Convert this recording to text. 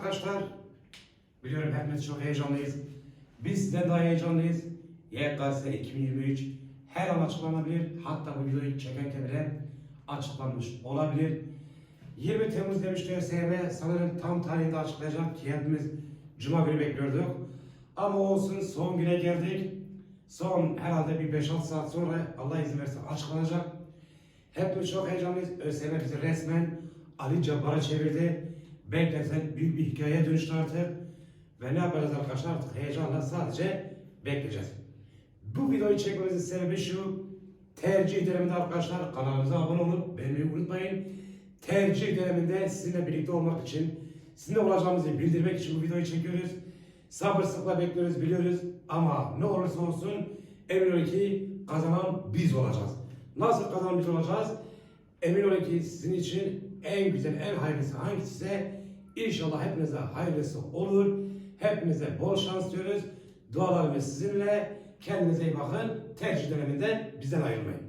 arkadaşlar. Biliyorum hepimiz çok heyecanlıyız. Biz sizden daha heyecanlıyız. YKS 2023 her an açıklanabilir. Hatta bu videoyu çekerken bile açıklanmış olabilir. 20 Temmuz demişti ÖSYM sanırım tam tarihinde açıklayacak ki hepimiz Cuma günü bekliyorduk. Ama olsun son güne geldik. Son herhalde bir 5-6 saat sonra Allah izin verirse açıklanacak. Hepimiz çok heyecanlıyız. ÖSYM bizi resmen Ali Cabbar'a çevirdi. Beklesen büyük bir hikayeye dönüştü artık. Ve ne yapacağız arkadaşlar artık heyecanla sadece bekleyeceğiz. Bu videoyu çekmemizin sebebi şu. Tercih döneminde arkadaşlar kanalımıza abone olup beğenmeyi unutmayın. Tercih döneminde sizinle birlikte olmak için, sizinle olacağımızı bildirmek için bu videoyu çekiyoruz. Sabırsızlıkla bekliyoruz biliyoruz ama ne olursa olsun emin olun ki kazanan biz olacağız. Nasıl kazanan biz olacağız? Emin olun ki sizin için en güzel, en hayırlısı hangisi İnşallah hepinize hayırlısı olur. Hepinize bol şans diyoruz. Dualarımız sizinle. Kendinize iyi bakın. Tercih döneminden bizden ayrılmayın.